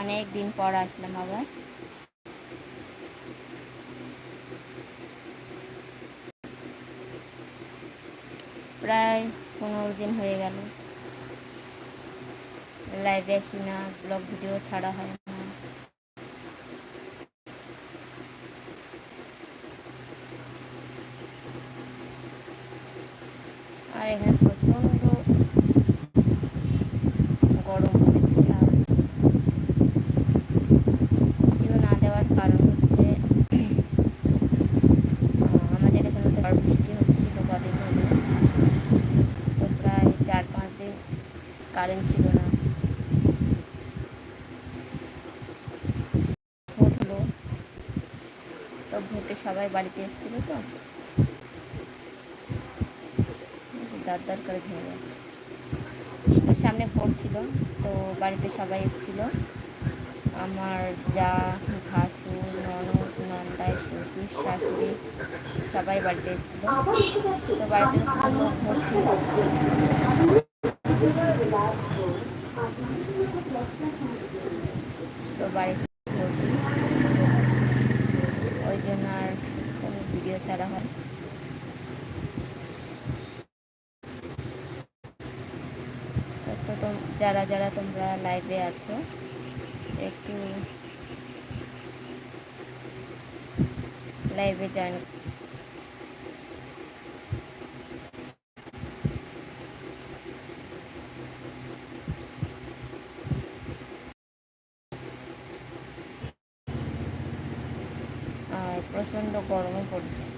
অনেক দিন পর আসলাম আবার। প্রায় পনেরো দিন হয়ে গেল। লাইভে আসি না ব্লগ ভিডিও ছাড়া হয় না। আর এখানে প্রচণ্ড গরম পড়েছে আর ভিডিও না দেওয়ার কারণ হচ্ছে আহ, আমাদের এখানে তো ঝড় বৃষ্টি হচ্ছিল কদিন ধরে তো প্রায় চার পাঁচ দিন কারেন্ট ছিল না। ভোট হলো। তো ভোটে সবাই বাড়িতে এসেছিল তো। দাঁত দাঁত করে ভেঙে গেছে। তো সামনে ভোট ছিল, তো বাড়িতে সবাই এসেছিল। আমার যা ভাসু, ননদ নন্দায় শ্বশুর শাশুড়ি সবাই বাড়িতে এসেছিল। তো বাড়িতে ভর্তি তো ওই জন্য আর কোনো ভিডিও ছাড়া হয় তো যারা যারা তোমরা লাইভে আছো, একটু লাইভে জয়েন আর প্রচণ্ড গরমে পড়ছে।